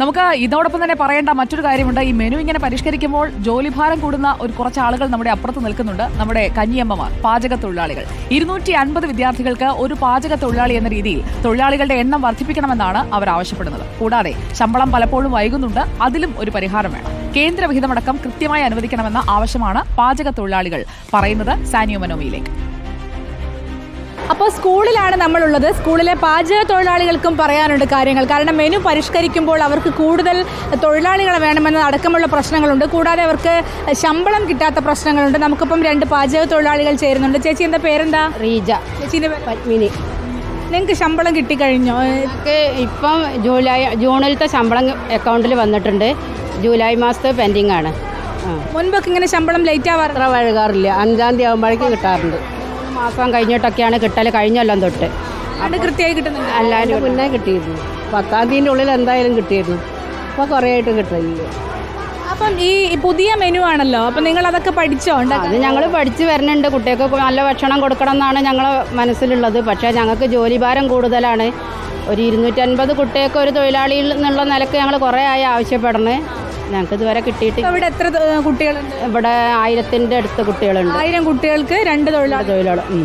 നമുക്ക് ഇതോടൊപ്പം തന്നെ പറയേണ്ട മറ്റൊരു കാര്യമുണ്ട്. ഈ മെനു ഇങ്ങനെ പരിഷ്കരിക്കുമ്പോൾ ജോലിഭാരം കൂടുന്ന ഒരു കുറച്ച് ആളുകൾ നമ്മുടെ അപ്പുറത്ത് നിൽക്കുന്നുണ്ട്. നമ്മുടെ കഞ്ഞിയമ്മമാർ പാചക തൊഴിലാളികൾ ഇരുന്നൂറ്റി അൻപത് വിദ്യാർത്ഥികൾക്ക് ഒരു പാചക തൊഴിലാളി എന്ന രീതിയിൽ തൊഴിലാളികളുടെ എണ്ണം വർദ്ധിപ്പിക്കണമെന്നാണ് അവർ ആവശ്യപ്പെടുന്നത്. കൂടാതെ ശമ്പളം പലപ്പോഴും വൈകുന്നുണ്ട്. അതിലും ഒരു പരിഹാരം വേണം. കേന്ദ്രവിഹിതമടക്കം കൃത്യമായി അനുവദിക്കണമെന്ന ആവശ്യമാണ് പാചക തൊഴിലാളികൾ പറയുന്നത് സാനിയോ മനോമിയിലേക്ക്. അപ്പോൾ സ്കൂളിലാണ് നമ്മളുള്ളത്. സ്കൂളിലെ പാചക തൊഴിലാളികൾക്കും പറയാനുണ്ട് കാര്യങ്ങൾ. കാരണം മെനു പരിഷ്കരിക്കുമ്പോൾ അവർക്ക് കൂടുതൽ തൊഴിലാളികളെ വേണമെന്ന അടക്കമുള്ള പ്രശ്നങ്ങളുണ്ട്. കൂടാതെ അവർക്ക് ശമ്പളം കിട്ടാത്ത പ്രശ്നങ്ങളുണ്ട്. നമുക്കിപ്പം രണ്ട് പാചക തൊഴിലാളികൾ ചേരുന്നുണ്ട്. ചേച്ചി എന്താ പേരെന്താ? റീജ. ചേച്ചീന്റെ പത്മിനി. നിങ്ങൾക്ക് ശമ്പളം കിട്ടിക്കഴിഞ്ഞോ? എനിക്ക് ഇപ്പം ജൂലൈ ജൂണിലത്തെ ശമ്പളം അക്കൗണ്ടിൽ വന്നിട്ടുണ്ട്. ജൂലൈ മാസത്തെ പെൻഡിങ് ആണ് മുൻപൊക്കെ ഇങ്ങനെ ശമ്പളം ലേറ്റ് ആവാറ്? വഴുകാറില്ല. അഞ്ചാം തീയതി ആകുമ്പോഴേക്കും കിട്ടാറുണ്ട്. മാസം കഴിഞ്ഞിട്ടൊക്കെയാണ് കിട്ടൽ കഴിഞ്ഞൊല്ലം തൊട്ട്. അത് കൃത്യമായി കിട്ടുന്നുണ്ട്. അല്ലാണ്ട് മുന്നേ കിട്ടിയിരുന്നു. പത്താം തീയതിന്റെ ഉള്ളിൽ എന്തായാലും കിട്ടിയിരുന്നു. അപ്പോൾ കുറേ ആയിട്ട് കിട്ടില്ല. അപ്പം ഈ പുതിയ മെനു ആണല്ലോ. അപ്പം നിങ്ങൾ അതൊക്കെ പഠിച്ചോ? അത് ഞങ്ങൾ പഠിച്ചു വരുന്നുണ്ട്. കുട്ടികൾക്ക് നല്ല ഭക്ഷണം കൊടുക്കണം എന്നാണ് ഞങ്ങളെ മനസ്സിലുള്ളത്. പക്ഷേ ഞങ്ങൾക്ക് ജോലിഭാരം കൂടുതലാണ്. ഒരു ഇരുന്നൂറ്റൻപത് കുട്ടികൾക്ക് ഒരു തൊഴിലാളിയിൽ നിന്നുള്ള നിലയ്ക്ക് ഞങ്ങൾ കുറേ ആയി ആവശ്യപ്പെടണേ. ഞങ്ങൾക്ക് ഇതുവരെ കിട്ടിയിട്ട് ഇവിടെ എത്ര കുട്ടികളുണ്ട്? ഇവിടെ ആയിരത്തിന്റെ അടുത്ത് കുട്ടികളുണ്ട്. ആയിരം കുട്ടികൾക്ക് രണ്ട് തൊഴിലാളി. തൊഴിലാളി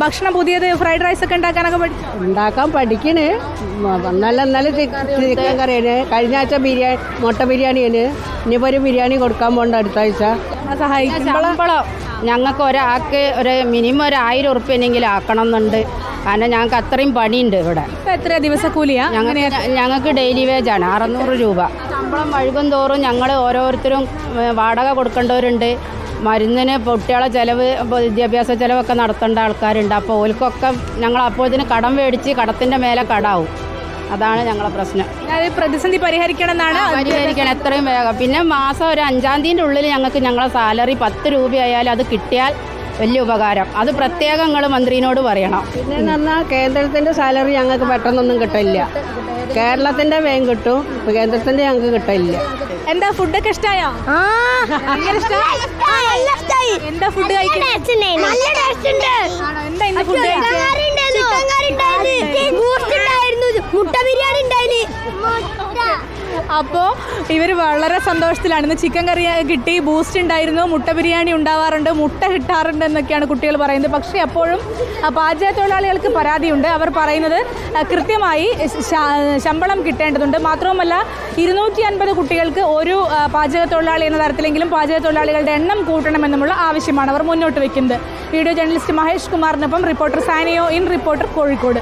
ഭക്ഷണം പുതിയത് ഫ്രൈഡ് റൈസ് ഒക്കെ ഉണ്ടാക്കാനൊക്കെ പഠിച്ചോ? ഉണ്ടാക്കാൻ പഠിക്കണ്. നല്ല നല്ല ചിക്കൻ കറിയാണ്. കഴിഞ്ഞ ആഴ്ച ബിരിയാണി മുട്ട ബിരിയാണിയാണ്. ഇനിയിപ്പോൾ ഒരു ബിരിയാണി കൊടുക്കാൻ പോകണ്ട അടുത്ത ആഴ്ച. സഹായിക്കും. ഞങ്ങൾക്ക് ഒരാൾക്ക് ഒരു മിനിമം ഒരു ആയിരം ഉറുപ്പ്യെങ്കിലും ആക്കണം എന്നുണ്ട് കാരണം ഞങ്ങൾക്ക് അത്രയും പണിയുണ്ട് ഇവിടെ. എത്ര ദിവസക്കൂലിയാ? ഞങ്ങൾക്ക് ഞങ്ങൾക്ക് ഡെയിലി വേജാണ് അറുന്നൂറ് രൂപ. ശമ്പളം വഴുകും തോറും ഞങ്ങൾ ഓരോരുത്തരും വാടക കൊടുക്കേണ്ടവരുണ്ട്. മരുന്നിന് കുട്ടികളെ ചിലവ് വിദ്യാഭ്യാസ ചിലവൊക്കെ നടത്തേണ്ട ആൾക്കാരുണ്ട്. അപ്പോൾ ഓൽക്കൊക്കെ ഞങ്ങൾ അപ്പോഴത്തേന് കടം മേടിച്ച് കടത്തിന്റെ മേലെ കടാവും. അതാണ് ഞങ്ങളെ പ്രശ്നം. പ്രതിസന്ധി പരിഹരിക്കണം എന്നാണ് പരിഹരിക്കണം. എത്രയും വേഗം. പിന്നെ മാസം ഒരു അഞ്ചാം തീയതിന്റെ ഉള്ളിൽ ഞങ്ങൾക്ക് ഞങ്ങളെ സാലറി പത്ത് രൂപയായാലും അത് കിട്ടിയാൽ വലിയ ഉപകാരം. അത് പ്രത്യേകം നിങ്ങൾ മന്ത്രിനോട് പറയണം. പിന്നെ പറഞ്ഞാൽ കേന്ദ്രത്തിന്റെ സാലറി ഞങ്ങൾക്ക് പെട്ടെന്നൊന്നും കിട്ടില്ല കേരളത്തിന്റെ വേഗം കിട്ടും കേന്ദ്രത്തിന്റെ കേന്ദ്രത്തിന്റെ ഞങ്ങൾക്ക് കിട്ടില്ല എന്താ ഫുഡൊക്കെ ഇഷ്ടമായോ ഭയങ്കര? എന്താ ഫുഡ് കഴിക്കുന്നത്? ആണോ? എന്താ ഇന്ന് ഫുഡ് മുട്ട ബിരിയാണി ഉണ്ടായിന് അപ്പോൾ ഇവർ വളരെ സന്തോഷത്തിലാണ്. ഇന്ന് ചിക്കൻ കറി കിട്ടി ബൂസ്റ്റ് ഉണ്ടായിരുന്നു മുട്ട ബിരിയാണി ഉണ്ടാവാറുണ്ട് മുട്ട കിട്ടാറുണ്ട് എന്നൊക്കെയാണ് കുട്ടികൾ പറയുന്നത്. പക്ഷേ അപ്പോഴും പാചക തൊഴിലാളികൾക്ക് പരാതിയുണ്ട്. അവർ പറയുന്നത് കൃത്യമായി ശമ്പളം കിട്ടേണ്ടതുണ്ട്. മാത്രവുമല്ല ഇരുന്നൂറ്റി അൻപത് കുട്ടികൾക്ക് ഒരു പാചക തൊഴിലാളി എന്ന തരത്തിലെങ്കിലും പാചക തൊഴിലാളികളുടെ എണ്ണം കൂട്ടണമെന്നുമുള്ള ആവശ്യമാണ് അവർ മുന്നോട്ട് വയ്ക്കുന്നത് video journalist Mahesh കുമാറിനൊപ്പം reporter Saniyo in reporter Kozhikode.